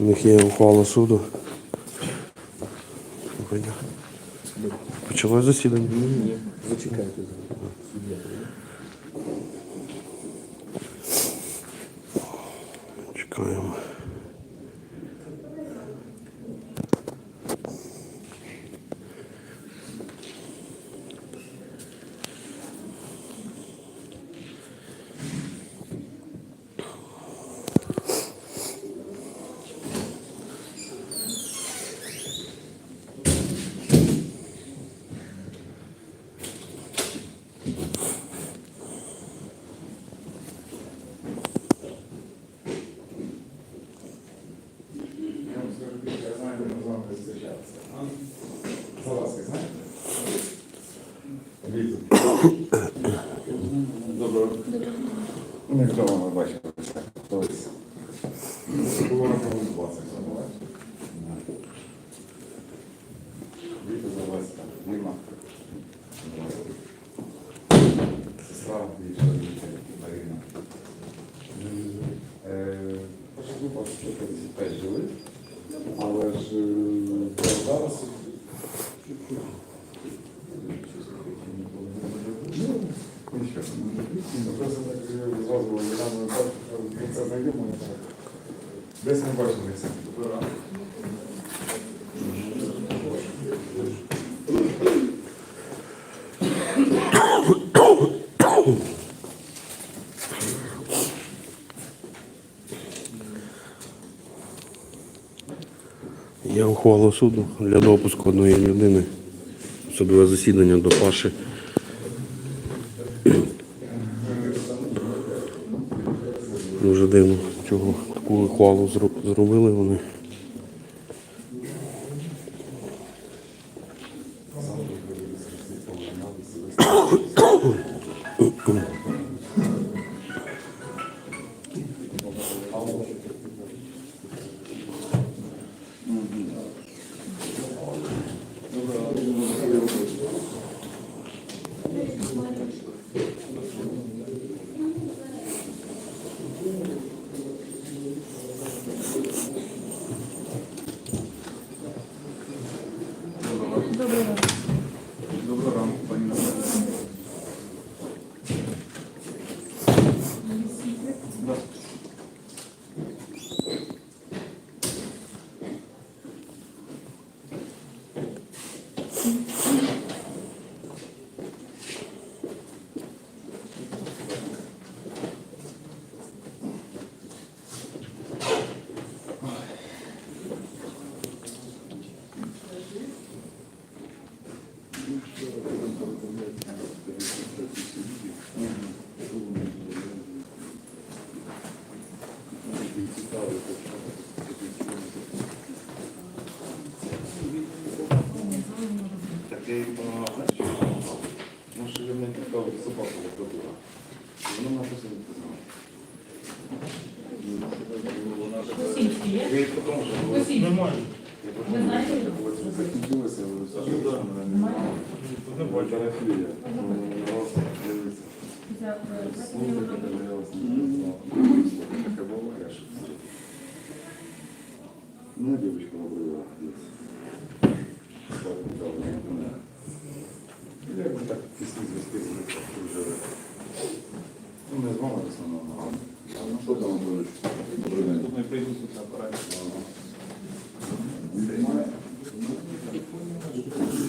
У них є ухвала суду. Почалось засідання? Ні, зачекайте. Чекаємо. Знаю, ми з вами зустрічалися. Залазки, знаєте? Віктор. Доброго. Ну, як вдома ми бачилися. Колись. Було на кого 20, забувайте. Віктор Залазька. Нема. Сестра більше Марина. Е, Перша група 155 жили, але ж е, зараз. Ну, нічого. Ну, Просто так е, зразу глянули, так, ми це знайдемо. і так. Десь ми бачилися. Є суду для допуску одної людини. Судове засідання до Паші. Дуже дивно, чого таку ухвалу зробили вони. Доброго ранку, пані Наталі. Так я їй допомагав, знаєш, що? Тому що я не питав собаку викликала. Вона мене просто не познала. Російський є? Я їй потім вже говорю. Російський. Я потім Ви знаєте? вже говорю, це закінчилося, але все ж таки мене немає. Не бачу. Парафілія. Ну, раз дивиться. Слухайте, дивилась, не знала. Таке буває, що це. Ну, дівчинка набрала. Так, так, так. Я якби так тісні зв'язки з них дружили. Ну, не з вами в основному, а ну, що там будеш? Добрий день. Тут не прийду на апараті.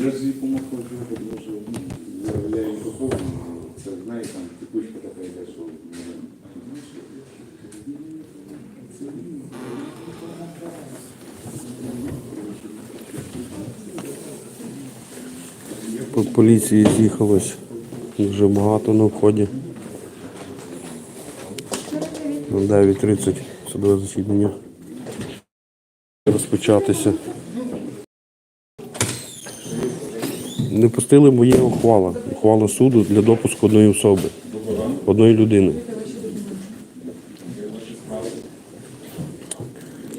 Я ж їй помогу, тому що я- її поповню, це неї там текучка така йде, що По поліції з'їхалось дуже багато на вході. На 9.30 судове засідання. Розпочатися. Не пустили, моє ухвала. Ухвала суду для допуску одної особи, одної людини.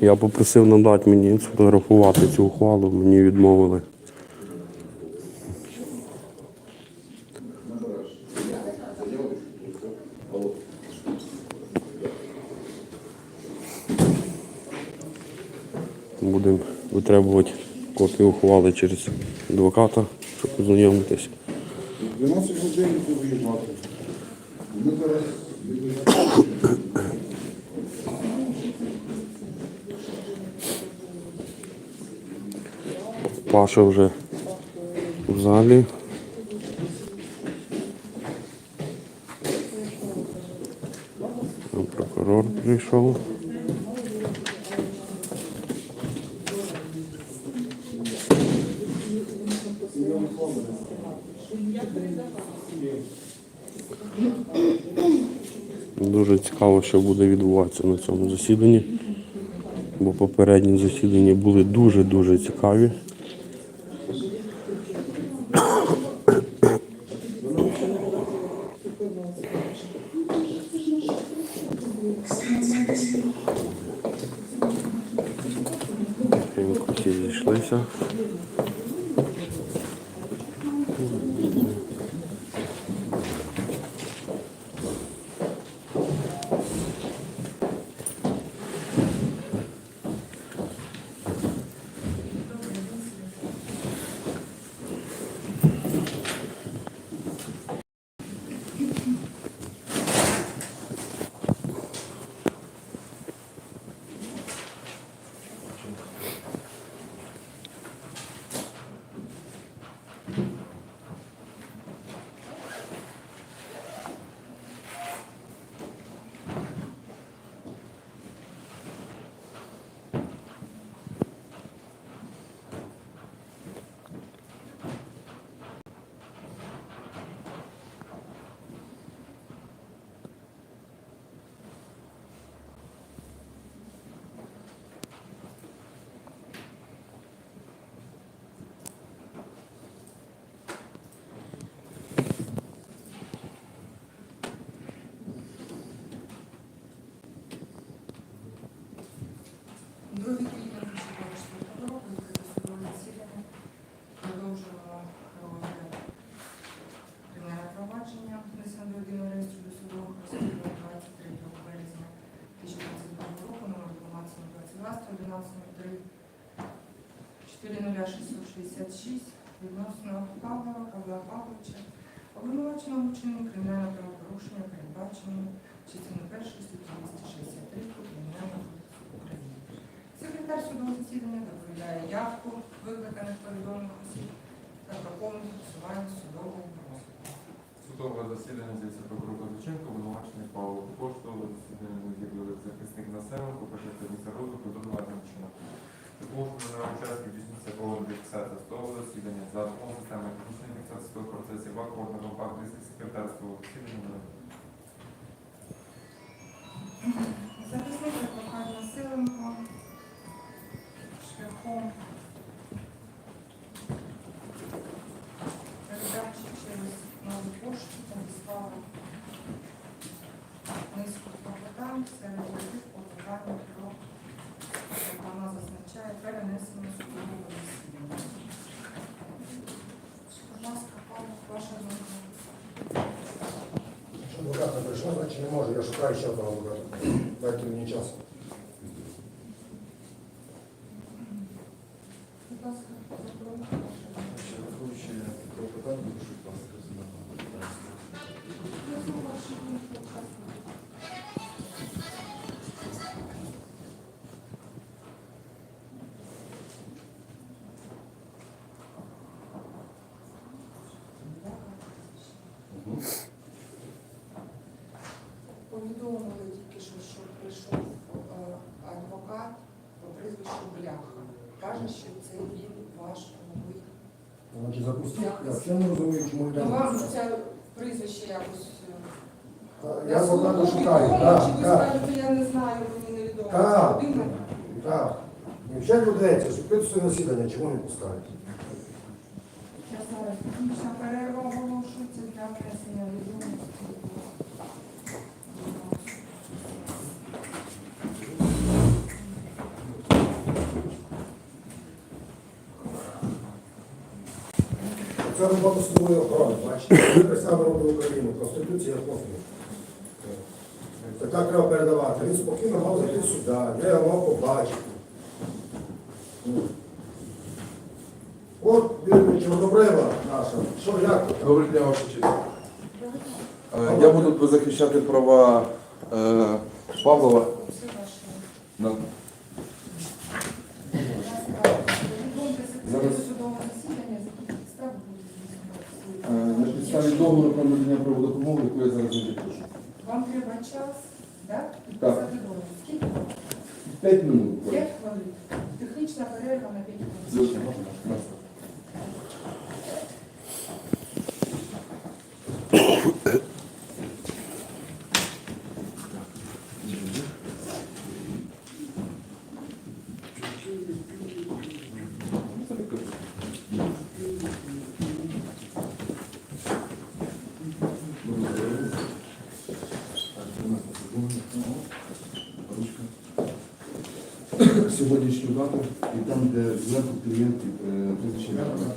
Я попросив надати мені сфотографувати цю ухвалу, мені відмовили. Будемо витребувати копію ухвали через адвоката, щоб ознайомитись. 12 годин виїжджати. Ми зараз Паша вже в залі. Прокурор прийшов. Дуже цікаво, що буде відбуватися на цьому засіданні, бо попередні засідання були дуже-дуже цікаві. Другий квітня 2024 року судове засідання. Продовжуємо розгляд кримінальне провадження внесено до єдиного реєстру досудового розслідування 23 березня 2022 року, номер 1222, 111 40666 відносно Павлова Павла Павловича, обвинуваченого у вчиненні кримінального правопорушення, передбаченого частиною 1 статті 263 Кримінального. Секретар судового засідання доповідає явку викликаних повідомлених осіб та про повне фіксування судового розгляду. Судове засідання з'явився прокурор Козаченко, обвинувачений Павло Кошту, засідання з'явилися захисник Насенко, почався місця розгляду до чином. Також на учасників здійснюється повод фіксація судового засідання за допомогою системи технічної фіксації судового процесів, вакуумного компакт, диски секретар судового засідання. Захисник викликає Насиленко шляхом передачі через нову пошту надіслала низку клопотань, серед яких клопотання про, як вона зазначає, перенесення судового засідання. Будь ласка, Павло, ваша думка. Якщо адвокат не прийшов, значить не можу. Я шукаю ще одного адвоката. Дайте мені час. Будь ласка, Я взагалі не розумію, чому Ну, йде. вам це прізвище якось. е, Я адвоката шукаю. відомо, Так, Чи ви так, скажете, я не знаю, мені невідомо. Так. Це людина? так. Ще людей, закрите засідання, чому не пускають? Я зараз технічна перерва оголошується для внесення відомості. Це робота судової охорони, бачите? Ми саме робимо Україну, Конституція послуг. Це так треба передавати. Він спокійно мав зайти сюди, я його мав побачити. От він Чорнобрива наша. Що, як? Доброго дня, ваша честь. Е, Я буду захищати права е, Павлова. На- Зараз судове засідання, з яких підстав буде е, На підставі договору про надання праводопомоги, яку я зараз не підпишу. Вам треба час, так? Так. Скільки? П'ять минут. П'ять хвилин. Технічна перерва на п'ять хвилин. Сьогоднішню дату і там, де зверху клієнтів е, прізвище. ім'я. На.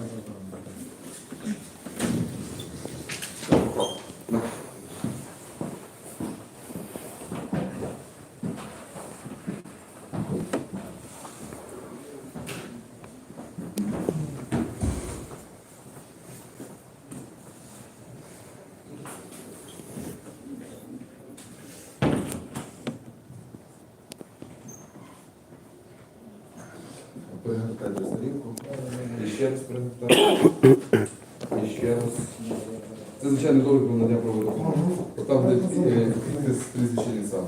Пригортайте сторінку. І ще раз пригортайте. І ще раз. Це звичайно договір про надання допомоги. Там, де підпис прізвище саме.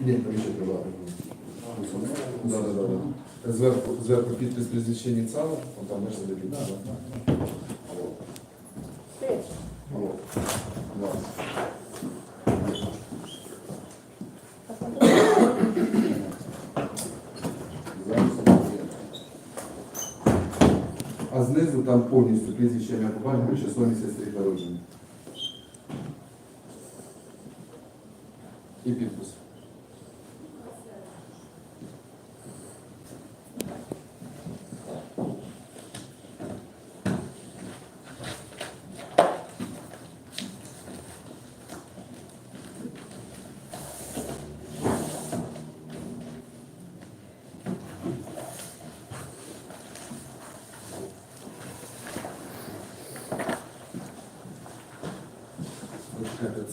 Ні, там ще треба. Да, да, да. Зверху, зверху підпис прізвище ініціали, от там. Алло. Алло. Да. Зараз є. А знизу там повністю прізвище ім'я батькові, число місяць рік народження. І підпис.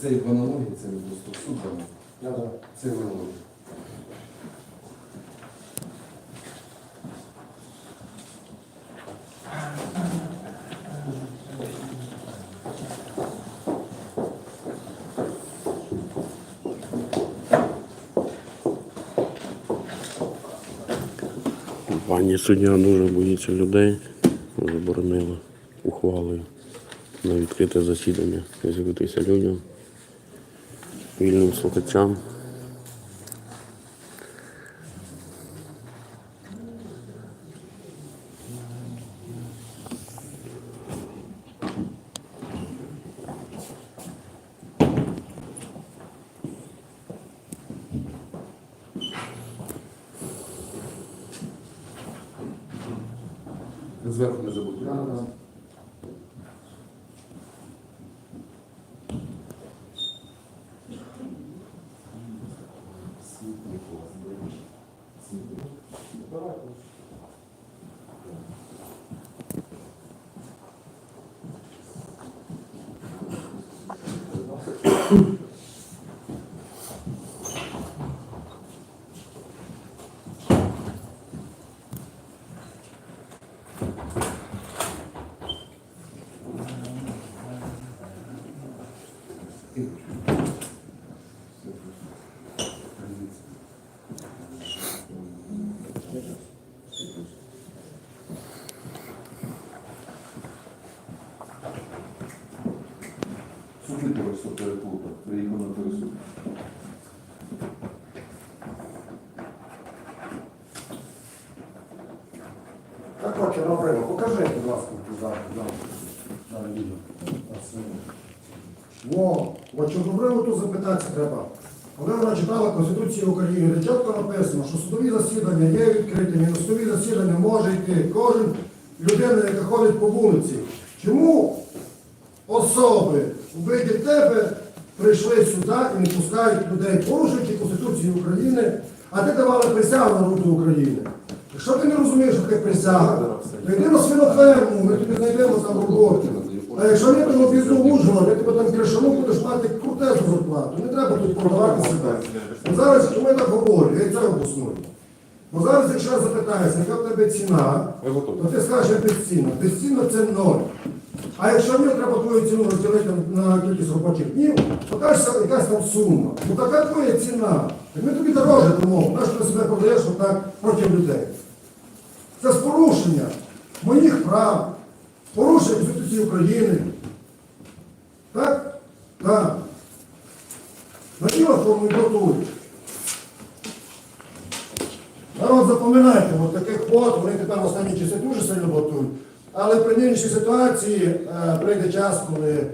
Це в аналогії, це не просто суд дано. Я, да. Це в аналогії. Пані суддя дуже боїться людей. Заборонила ухвалою на відкрите засідання з'явитися людям, вільним слухачам. Зверху не забудьте. Да, да. Суд просто переплутав, приїхав покажи, будь ласка. Відео. О, от Чорнобриву тут запитатися треба. Коли вона читала Конституцію України, де чітко написано, що судові засідання є відкритими, на судові засідання може йти кожен людина, яка ходить по вулиці. Чому особи у виді тебе прийшли сюди і не пускають людей, порушуючи Конституцію України, а ти давала присягу народу України? Якщо ти не розумієш, що таке присяга, то йди на свиноферму, ми тобі знайдемо там роботу. А якщо то на бізнес Ужгород, я тебе там кришану, будеш мати крутезну зарплату. Не треба тут продавати себе. Бо зараз, що ми так говоримо, я і це обосную. Бо зараз, якщо я запитаюся, яка в тебе ціна, то ти скажеш безцінна. Безцінна це ноль. А якщо ні, треба твою ціну розділити на кількість робочих днів, то кажеш, якась там сума. Ну така твоя ціна. Так ми тобі дороже дамо, наш ти себе продаєш отак проти людей. Це з порушення моїх прав, порушення Конституції України. Так? Так. На тіло готують. Народ запам'ятайте, от таких от, вони тепер останні часи дуже сильно готують. Але при нинішній ситуації е, прийде час, коли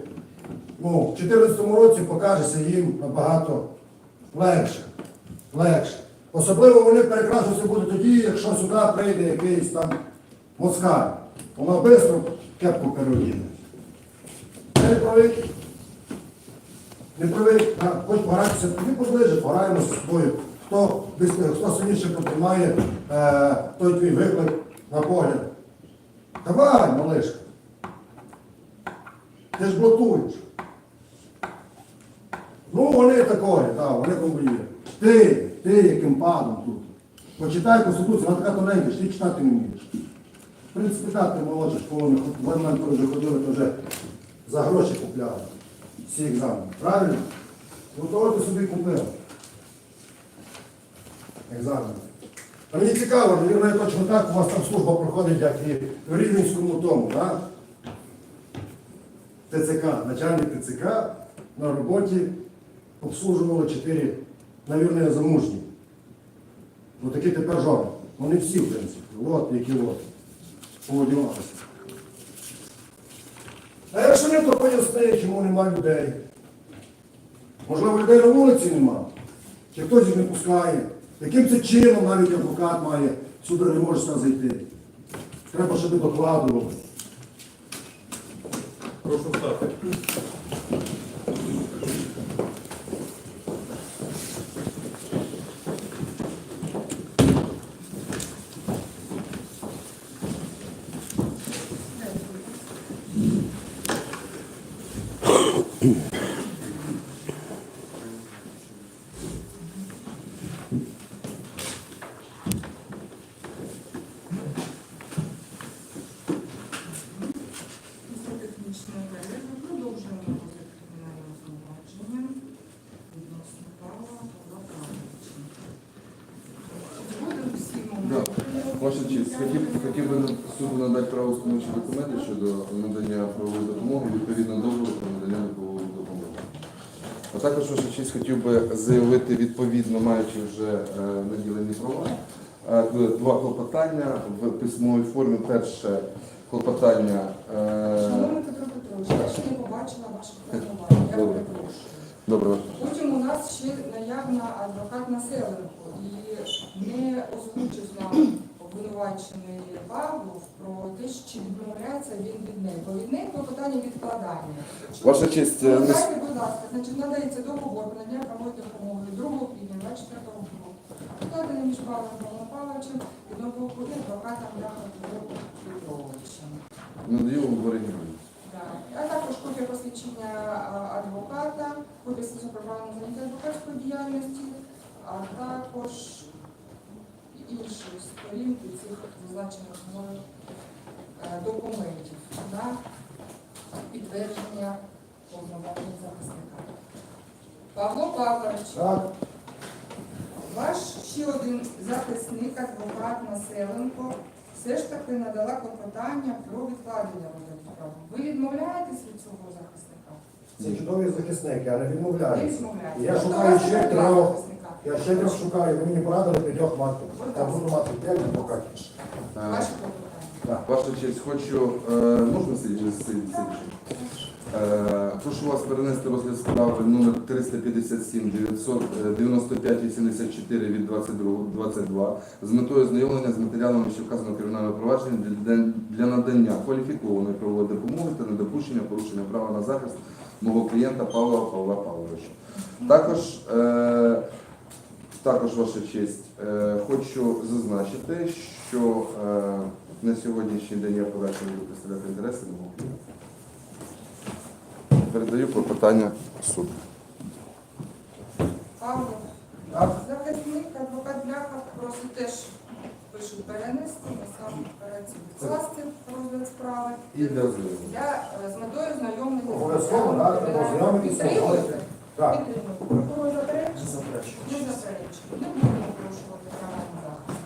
ну, в 2014 році покажеться їм набагато легше. легше. Особливо вони перекрасуються будуть тоді, якщо сюди прийде якийсь там москаль. Вона швидко кепку переодіне. Не правий. Не правий, хоч погратися, тоді поближе, пограємося з тобою. Хто, хто сильніше потримає е, той твій виклик на погляд. Давай, малишка. Ти ж блокуєш. Ну, вони такої, так, вони комбує. Ти, ти яким падом тут. Почитай Конституцію, вона така тоненька, ти читати не вмієш. В принципі, так, ти молодша школа, ми вже ходили, то вже за гроші купляли. Всі екзамени. Правильно? Ну того ти собі купив. Екзамени. А мені цікаво, мабуть, точно так у вас там служба проходить, як і в Рівненському тому, так? ТЦК, начальник ТЦК на роботі обслужувало чотири, навірно, замужні. Ну такі тепер жони. Вони всі, в принципі. От, які от. Поводівалися. А якщо не, то поясни, чому нема людей. Можливо, людей на вулиці нема. Чи хтось їх не пускає. Яким це чином навіть адвокат має сюди не може сюди зайти. Треба, щоб докладували. Прошу встати. Після технічної перерви продовжуємо розгляд кримінального звинувачення відносно Павла Павла Павловича. Згодом всі моменти. Ваша честь, хотів, хотів би суду надати правоустановчі документи щодо надання правової допомоги відповідно договору про надання правової допомоги. А також, честь, хотів би заявити відповідно, маючи вже е, наділені права, е, два клопотання в письмовій формі. Перше клопотання. е, Шановний Петро Петрович, я ще не побачила ваших повноважень, я перепрошую. Добре. Потім у нас ще наявна адвокат населенку і не озвучив нам обвинувачений Павлов про те, чи відмовляється він від неї. Бо від неї клопотання відкладання. Ваша честь, е, не с- Дайте, будь ласка, значить, надається договор про надання правової допомоги 2 квітня 24 року. Укладений між Павлом Павлом Павловичем і договору адвокатом Ляха Петровичем. надаю вам. Да. А також копія посвідчення а, адвоката, копія стосу права на заняття адвокатської діяльності, а також інші сторінки цих зазначених мною е, документів на підтвердження повноважень захисника. Павло Павлович, Так? ваш ще один захисник, адвокат Населенко, все ж таки надала клопотання про відкладення розгляду справи. Ви відмовляєтесь від цього захисника? Це чудовий захисник, я не Ви Я шукаю ще трьох. Я ще трьох шукаю, ви мені порадили п'ятьох мати. Я буду мати п'ять адвокатів. Е, Ваші клопотання. Ваша честь, хочу, е, можна сидіти? сидіти? Е, Прошу вас перенести розгляд справи номер 357 995 84 від 22 22 з метою ознайомлення з матеріалами, що вказано в кримінальному провадженні для, для надання кваліфікованої правової допомоги та недопущення порушення права на захист мого клієнта Павла Павла Павловича. Також, е, також ваша честь, е, хочу зазначити, що е, на сьогоднішній день я подальше буду представляти інтереси мого клієнта. Передаю клопотання суду. Павло, захисник, адвокат Бляха просить теж пишу перенести на сам операцію відкласти розгляд справи. І для ознайомлення. Я е, з метою знайомлення Обов'язково, так, треба ознайомитися. Підтримуєте? Так. Підтримуєте. Прокурор заперечує? Не заперечує. Не будемо порушувати права на захист.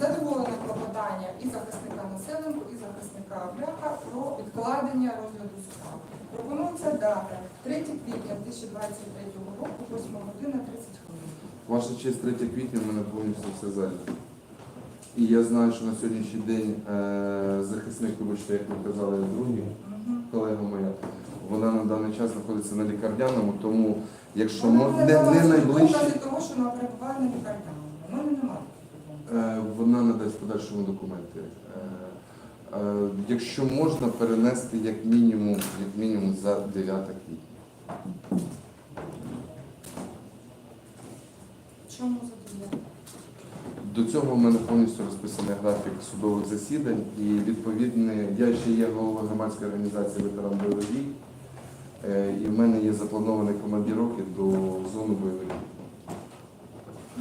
Задоволено клопотання і захисника населенку, і захисника Бляха про відкладення розгляду справи. Пропонується дата 3 квітня 2023 року, 8 година 30 хвилин. Ваша честь 3 квітня в мене повністю все зайнято. І я знаю, що на сьогоднішній день е, захисник, вибачте, як ви казали, другий, колега моя, вона на даний час знаходиться на лікарняному, тому якщо Вона мо- не, не найближче, того, що вона перебуває на лікарняному. У мене немає. е, вона надасть в подальшому документи. Е, е, якщо можна перенести як мінімум, як мінімум за 9 квітня. Чому задоволено? До цього в мене повністю розписаний графік судових засідань і відповідне, я ще є головою громадської організації ветеран бойових дій, е, і в мене є заплановані командіровки до зони бойових дій.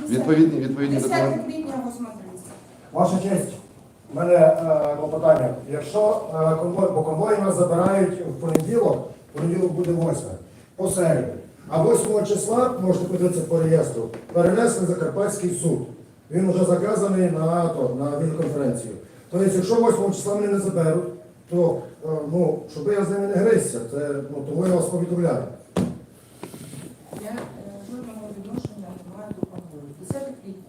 Відповідні, відповідні документи. Ваша честь, в мене е, клопотання. Якщо е, конвой, бо конвої нас забирають в понеділок, понеділок буде 8, по середу. А 8 числа, можете подивитися по реєстру, перенесли Закарпатський суд. Він вже заказаний на, то, на вільконференцію. Тобто, якщо 8 числа мене не заберуть, то е, ну, щоб я з ними не грився, це, ну, тому я вас повідомляю. Я е, жодного відношення не маю до. 10 квітня.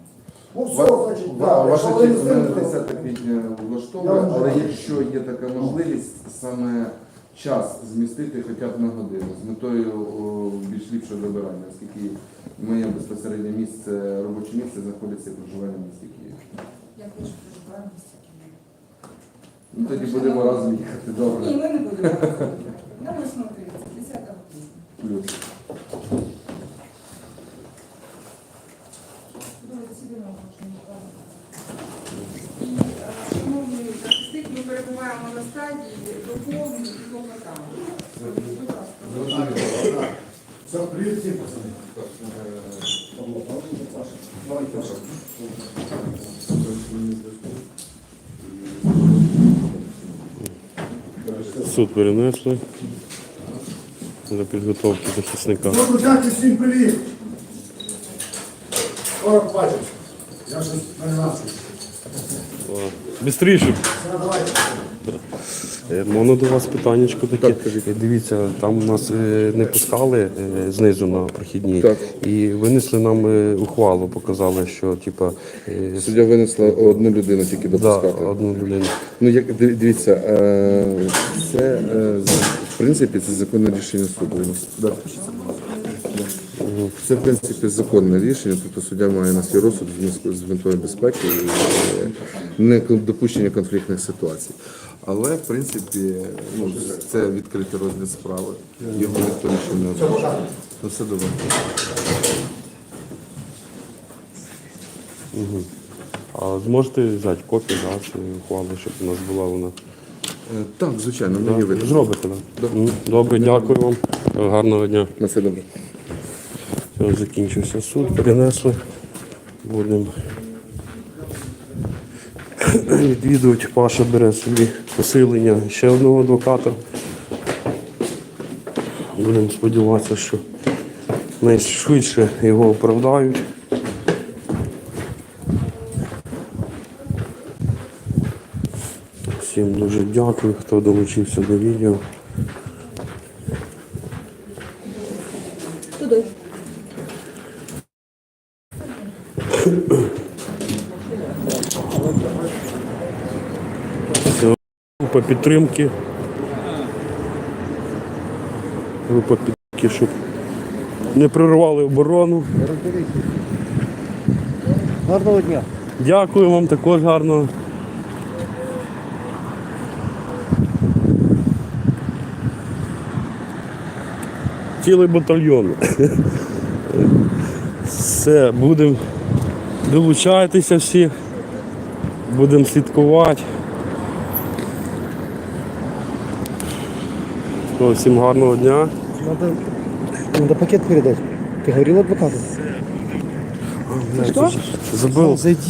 Ну, все, значить, ва- Ваша якщо ви не честь, мене знаєте, 10 то- квітня Я влаштовує, вам але дякую. якщо є така можливість, саме час змістити хоча б на годину з метою о, більш ліпшого вибирання, оскільки моє безпосереднє місце, робоче місце знаходиться проживання в місті Києві. Я теж проживаю в місті Києві. Ну тоді будемо разом їхати, Ні, добре. ми не будемо. Нам На 8.30, 10 квітня. Плюс. Судове засідання оголошено. І, е, Шановний захисник, ми перебуваємо на стадії і клопотання. Будь ласка. Все, привіт всім, пацани. Суд перенесли для підготовки захисника. Ну, друзяки, всім привіт! Скоро побачимось. Я щось перенасив. Бистріше. Все, давайте. Е, Можна до вас питаннячко таке. Е, Дивіться, там нас е, не пускали знизу на прохідній. Так. І винесли нам ухвалу, показали, що типа Суддя винесла одну людину тільки да, одну людину. Ну, як дивіться, це в принципі це законне рішення суду. Да. Це в принципі законне рішення, тобто суддя має на свій розсуд з метою безпеки і не допущення конфліктних ситуацій. Але в принципі ну, це відкритий розгляд справи. Його ніхто нічого не обмежує. Ну, все добре. А зможете взяти копію да, цієї ухвали, щоб у нас була вона. Е, Так, звичайно, мені Да? видно. Зробите, так? Да? Добре, дякую вам. Гарного дня. На все добре. Все, закінчився суд, перенесли. Будемо відвідувати. Паша бере собі посилення ще одного адвоката. Будемо сподіватися, що найшвидше його оправдають. Всім дуже дякую, хто долучився до відео. Група підтримки. випадки, щоб не прорвали оборону. Гарного дня. Дякую вам також гарно. Цілий батальйон. Все, будемо долучайтеся всі, будемо слідкувати. Все, Всім гарного дня. Надо, надо пакет передать. Ты говорил адвокату? Забыл. Зайди.